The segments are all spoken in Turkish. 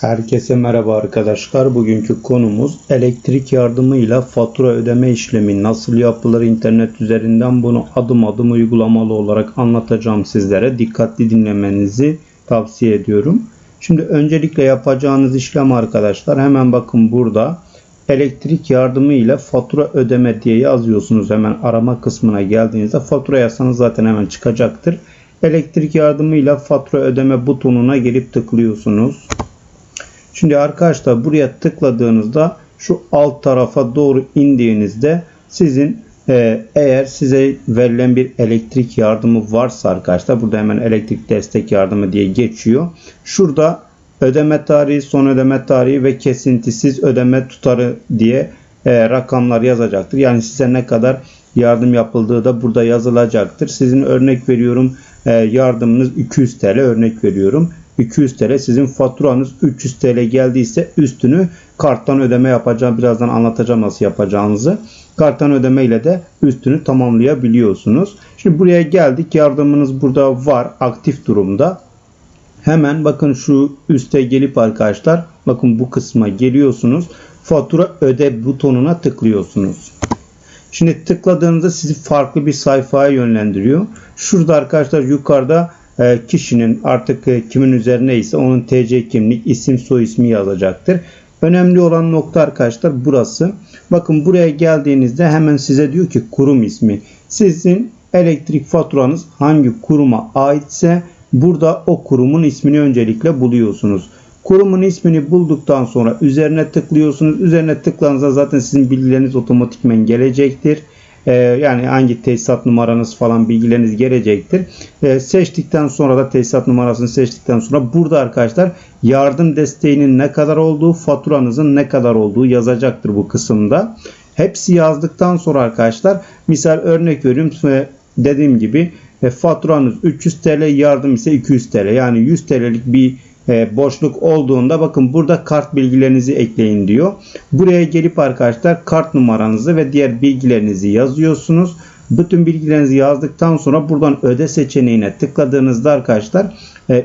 Herkese merhaba arkadaşlar. Bugünkü konumuz elektrik yardımıyla fatura ödeme işlemi nasıl yapılır internet üzerinden bunu adım adım uygulamalı olarak anlatacağım sizlere. Dikkatli dinlemenizi tavsiye ediyorum. Şimdi öncelikle yapacağınız işlem arkadaşlar hemen bakın burada elektrik yardımıyla fatura ödeme diye yazıyorsunuz. Hemen arama kısmına geldiğinizde fatura yazsanız zaten hemen çıkacaktır. Elektrik yardımıyla fatura ödeme butonuna gelip tıklıyorsunuz. Şimdi arkadaşlar buraya tıkladığınızda şu alt tarafa doğru indiğinizde sizin e, eğer size verilen bir elektrik yardımı varsa arkadaşlar burada hemen elektrik destek yardımı diye geçiyor. Şurada ödeme tarihi, son ödeme tarihi ve kesintisiz ödeme tutarı diye e, rakamlar yazacaktır. Yani size ne kadar yardım yapıldığı da burada yazılacaktır. Sizin örnek veriyorum e, yardımınız 200 TL örnek veriyorum. 200 TL sizin faturanız 300 TL geldiyse üstünü karttan ödeme yapacağım. Birazdan anlatacağım nasıl yapacağınızı. Karttan ödeme ile de üstünü tamamlayabiliyorsunuz. Şimdi buraya geldik. Yardımınız burada var. Aktif durumda. Hemen bakın şu üste gelip arkadaşlar bakın bu kısma geliyorsunuz. Fatura öde butonuna tıklıyorsunuz. Şimdi tıkladığınızda sizi farklı bir sayfaya yönlendiriyor. Şurada arkadaşlar yukarıda kişinin artık e, kimin üzerine ise onun TC kimlik, isim, soy ismi yazacaktır. Önemli olan nokta arkadaşlar burası. Bakın buraya geldiğinizde hemen size diyor ki kurum ismi. Sizin elektrik faturanız hangi kuruma aitse burada o kurumun ismini öncelikle buluyorsunuz. Kurumun ismini bulduktan sonra üzerine tıklıyorsunuz. Üzerine tıklandığınızda zaten sizin bilgileriniz otomatikmen gelecektir. Ee, yani hangi tesisat numaranız falan bilgileriniz gelecektir. Ee, seçtikten sonra da tesisat numarasını seçtikten sonra burada arkadaşlar yardım desteğinin ne kadar olduğu, faturanızın ne kadar olduğu yazacaktır bu kısımda. Hepsi yazdıktan sonra arkadaşlar misal örnek veriyorum ve dediğim gibi e, faturanız 300 TL yardım ise 200 TL yani 100 TL'lik bir e, boşluk olduğunda bakın burada kart bilgilerinizi ekleyin diyor. Buraya gelip arkadaşlar kart numaranızı ve diğer bilgilerinizi yazıyorsunuz. Bütün bilgilerinizi yazdıktan sonra buradan öde seçeneğine tıkladığınızda arkadaşlar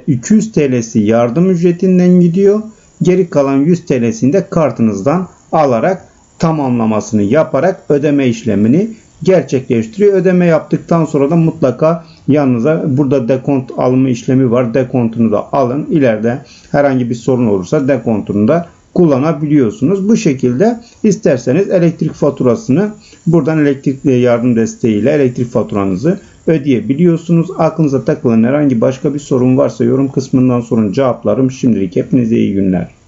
200 TL'si yardım ücretinden gidiyor. Geri kalan 100 TL'sini de kartınızdan alarak tamamlamasını yaparak ödeme işlemini gerçekleştiriyor. Ödeme yaptıktan sonra da mutlaka yanınıza burada dekont alma işlemi var. Dekontunu da alın. İleride herhangi bir sorun olursa dekontunu da kullanabiliyorsunuz. Bu şekilde isterseniz elektrik faturasını buradan elektrik yardım desteğiyle elektrik faturanızı ödeyebiliyorsunuz. Aklınıza takılan herhangi başka bir sorun varsa yorum kısmından sonra cevaplarım. Şimdilik hepinize iyi günler.